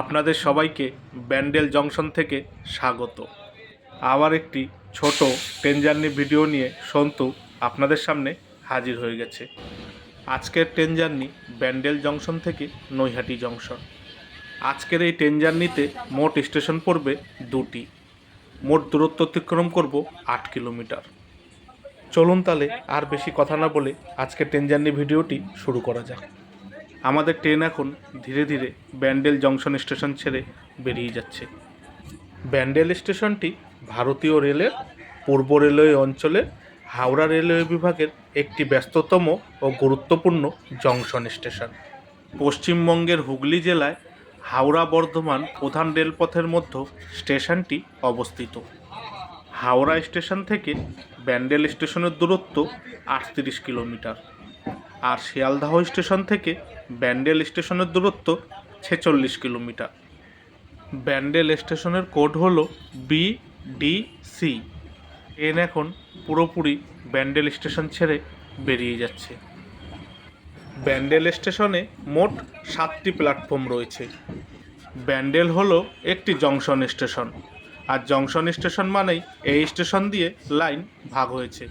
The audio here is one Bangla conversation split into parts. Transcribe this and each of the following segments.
আপনাদের সবাইকে ব্যান্ডেল জংশন থেকে স্বাগত। আবার একটি ছোট ট্রেন জার্নি ভিডিও নিয়ে সন্তু আপনাদের সামনে হাজির হয়ে গেছে। আজকের ট্রেন জার্নি ব্যান্ডেল জংশন থেকে নৈহাটি জংশন। আজকের এই ট্রেন জার্নিতে মোট স্টেশন পড়বে দুটি। মোট দূরত্ব অতিক্রম করব আট কিলোমিটার। চলুন তাহলে আর বেশি কথা না বলে আজকের ট্রেন জার্নি ভিডিওটি শুরু করা যাক। আমাদের ট্রেন এখন ধীরে ধীরে ব্যান্ডেল জংশন স্টেশন ছেড়ে বেরিয়ে যাচ্ছে। ব্যান্ডেল স্টেশনটি ভারতীয় রেলের পূর্ব রেলওয়ে অঞ্চলের হাওড়া রেলওয়ে বিভাগের একটি ব্যস্ততম ও গুরুত্বপূর্ণ জংশন স্টেশন। পশ্চিমবঙ্গের হুগলি জেলায় হাওড়া বর্ধমান প্রধান রেলপথের মধ্যে স্টেশনটি অবস্থিত। হাওড়া স্টেশন থেকে ব্যান্ডেল স্টেশনের দূরত্ব আটত্রিশ কিলোমিটার আর শিয়ালদাহ স্টেশন থেকে ব্যান্ডেল স্টেশনের দূরত্ব ছেচল্লিশ কিলোমিটার। ব্যান্ডেল স্টেশনের কোড হল বি ডি সি ট্রেন এখন পুরোপুরি ব্যান্ডেল স্টেশন ছেড়ে বেরিয়ে যাচ্ছে। ব্যান্ডেল স্টেশনে মোট সাতটি প্ল্যাটফর্ম রয়েছে। ব্যান্ডেল হলো একটি জংশন স্টেশন। আর জংশন স্টেশন মানেই এই স্টেশন দিয়ে লাইন ভাগ হয়েছে।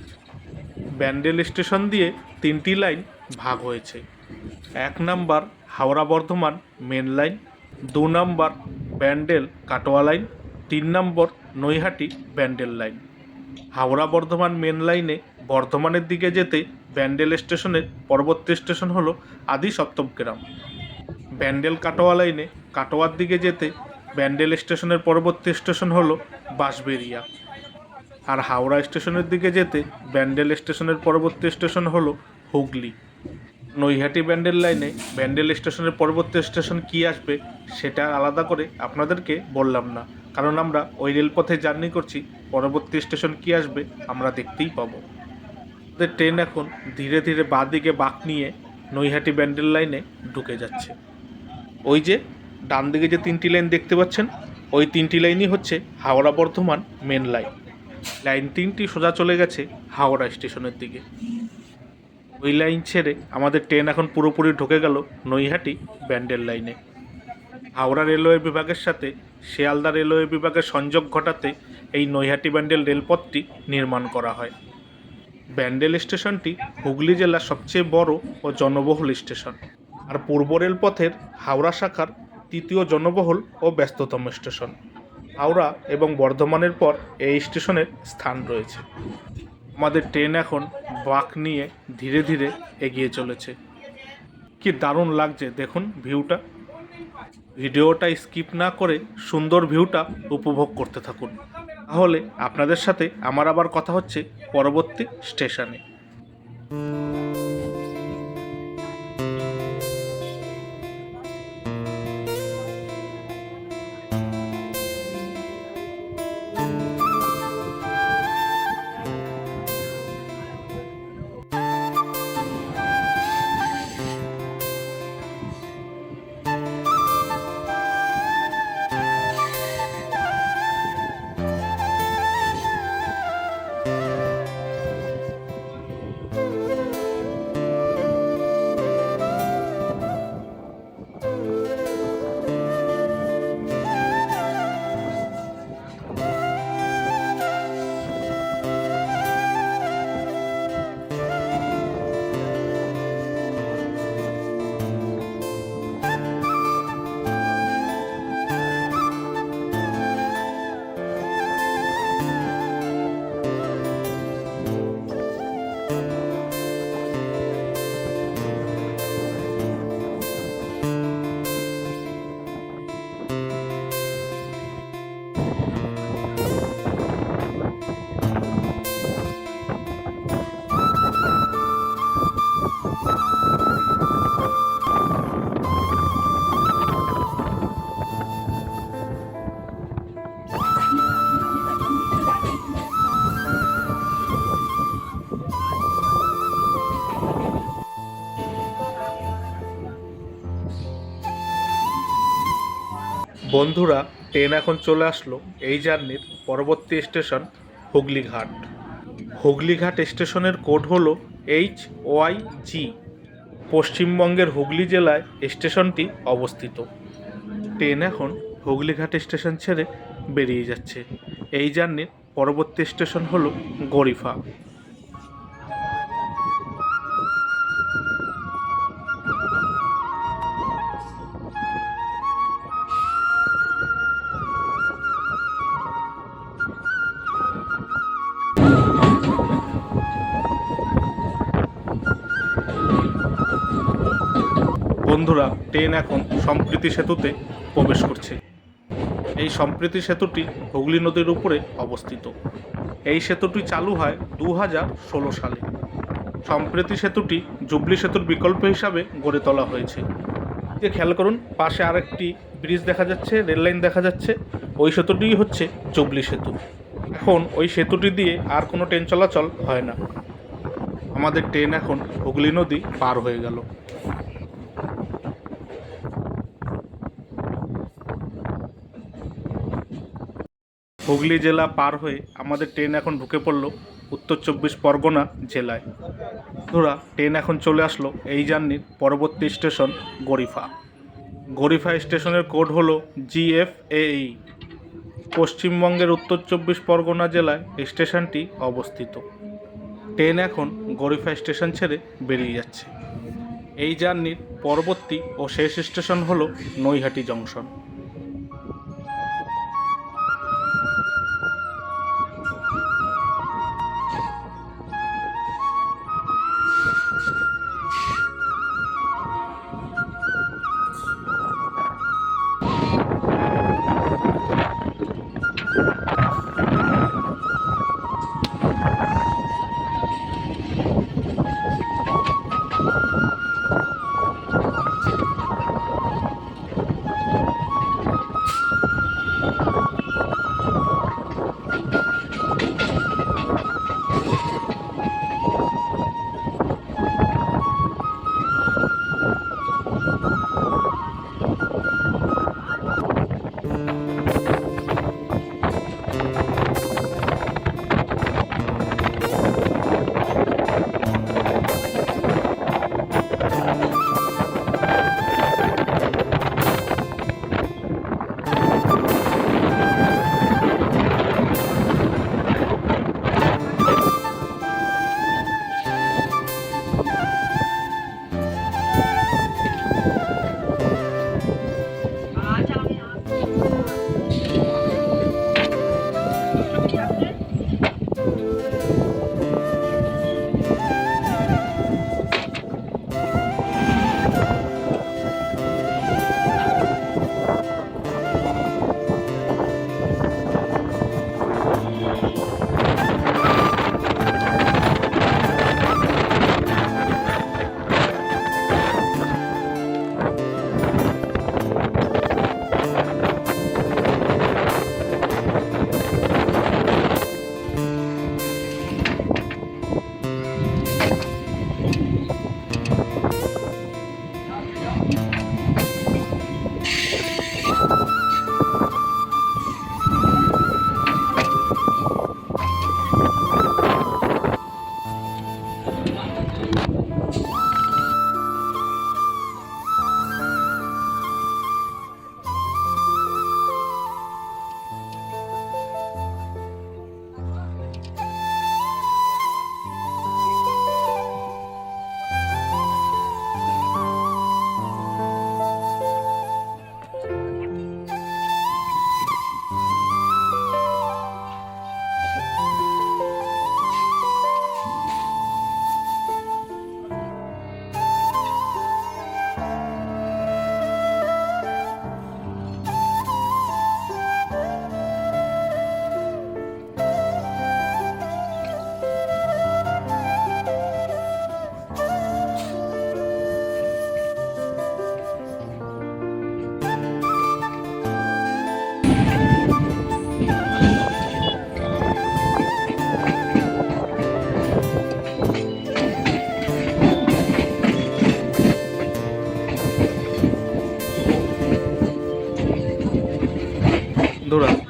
ব্যান্ডেল স্টেশন দিয়ে তিনটি লাইন ভাগ হয়েছে। এক number Howrah Bardhaman main line, দু নাম্বার ব্যান্ডেল কাটোয়া লাইন, তিন number Naihati Bandel line. Howrah Bardhaman main লাইনে বর্ধমানের দিকে যেতে ব্যান্ডেল স্টেশনের পরবর্তী স্টেশন হলো আদি সপ্তমগ্রাম ব্যান্ডেল কাটোয়া লাইনে কাটোয়ার দিকে যেতে ব্যান্ডেল স্টেশনের পরবর্তী স্টেশন হলো বাঁশবেরিয়া আর হাওড়া স্টেশনের দিকে যেতে ব্যান্ডেল স্টেশনের পরবর্তী স্টেশন হলো হুগলি। নৈহাটি ব্যান্ডেল লাইনে ব্যান্ডেল স্টেশনের পরবর্তী স্টেশন কি আসবে সেটা আলাদা করে আপনাদেরকে বললাম না। কারণ আমরা ওই রেলপথে জার্নি করছি, পরবর্তী স্টেশন কি আসবে আমরা দেখতেই পাবো। আমাদের ট্রেন এখন ধীরে ধীরে বাঁ দিকে বাঁক নিয়ে নৈহাটি ব্যান্ডেল লাইনে ঢুকে যাচ্ছে। ওই যে ডান দিকে যে তিনটি লাইন দেখতে পাচ্ছেন, ওই তিনটি লাইনই হচ্ছে Howrah Bardhaman main line. Line তিনটি সোজা চলে গেছে হাওড়া স্টেশনের দিকে। ওই লাইন ছেড়ে আমাদের ট্রেন এখন পুরোপুরি ঢুকে গেল নৈহাটি ব্যান্ডেল লাইনে। হাওড়া রেলওয়ে বিভাগের সাথে শিয়ালদা রেলওয়ে বিভাগের সংযোগ ঘটাতে এই নৈহাটি ব্যান্ডেল রেলপথটি নির্মাণ করা হয়। ব্যান্ডেল স্টেশনটি হুগলি জেলার সবচেয়ে বড় ও জনবহুল স্টেশন। আর পূর্ব রেলপথের হাওড়া শাখার তৃতীয় জনবহুল ও ব্যস্ততম স্টেশন। হাওড়া এবং বর্ধমানের পর এই স্টেশনের স্থান রয়েছে। আমাদের ট্রেন এখন বাঁক নিয়ে ধীরে ধীরে এগিয়ে চলেছে। কি দারুণ লাগছে দেখুন ভিউটা। ভিডিওটা স্কিপ না করে সুন্দর ভিউটা উপভোগ করতে থাকুন। তাহলে আপনাদের সাথে আমার আবার কথা হচ্ছে পরবর্তী স্টেশনে। বন্ধুরা, ট্রেন এখন চলে আসলো এই জার্নির পরবর্তী স্টেশন হুগলিঘাট। হুগলিঘাট স্টেশনের কোড হল এইচ ওয়াই জি পশ্চিমবঙ্গের হুগলি জেলায় স্টেশনটি অবস্থিত। ট্রেন এখন হুগলিঘাট স্টেশন ছেড়ে বেরিয়ে যাচ্ছে। এই জার্নির পরবর্তী স্টেশন হলো গরিফা। বন্ধুরা ট্রেন এখন সম্প্রীতি সেতুতে প্রবেশ করছে। এই সম্প্রীতি সেতুটি হুগলি নদীর উপরে অবস্থিত। এই সেতুটি চালু হয় দু হাজার ষোলো সালে। সম্প্রীতি সেতুটি জুবলি সেতুর বিকল্প হিসাবে গড়ে তোলা হয়েছে। যে খেয়াল করুন, পাশে আরেকটি ব্রিজ দেখা যাচ্ছে, রেল লাইন দেখা যাচ্ছে। ওই সেতুটি হচ্ছে জুবলি সেতু। এখন ওই সেতুটি দিয়ে আর কোনো ট্রেন চলাচল হয় না। আমাদের ট্রেন এখন হুগলি নদী পার হয়ে গেল। হুগলি জেলা পার হয়ে আমাদের ট্রেন এখন ঢুকে পড়ল উত্তর চব্বিশ পরগনা জেলায়। ধরা ট্রেন এখন চলে আসলো এই জার্নির পরবর্তী স্টেশন গরিফা। গরিফা স্টেশনের কোড হলো জিএফএই পশ্চিমবঙ্গের উত্তর চব্বিশ পরগনা জেলায় স্টেশনটি অবস্থিত। ট্রেন এখন গরিফা স্টেশন ছেড়ে বেরিয়ে যাচ্ছে। এই জার্নির পরবর্তী ও শেষ স্টেশন হলো নৈহাটি জংশন।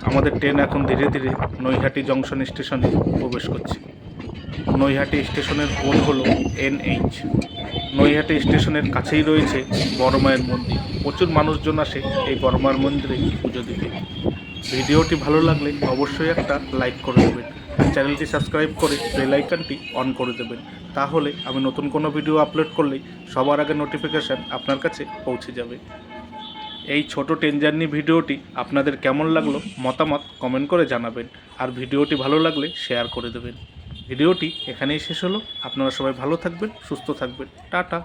আমাদের ট্রেন এখন ধীরে ধীরে নৈহাটি জংশন স্টেশনে প্রবেশ করছে। নৈহাটি স্টেশনের কোড হলো এনএইচ। নৈহাটি স্টেশনের কাছেই রয়েছে বড়মায়ের মন্দির। প্রচুর মানুষজন আসে এই বড়মায়ের মন্দিরে পুজো দিতে। ভিডিওটি ভালো লাগলে অবশ্যই একটা লাইক করে দেবেন। চ্যানেলটি সাবস্ক্রাইব করে বেল আইকনটি অন করে দেবেন। তাহলে আমি নতুন কোনো ভিডিও আপলোড করলে সবার আগে নোটিফিকেশান আপনার কাছে পৌঁছে যাবে। এই ছোট ট্রেন জার্নি ভিডিওটি আপনাদের কেমন লাগল মতামত কমেন্ট করে জানাবেন। আর ভিডিওটি ভালো লাগলে শেয়ার করে দেবেন। ভিডিওটি এখানেই শেষ হলো। আপনারা সবাই ভালো থাকবেন, সুস্থ থাকবেন। টাটা।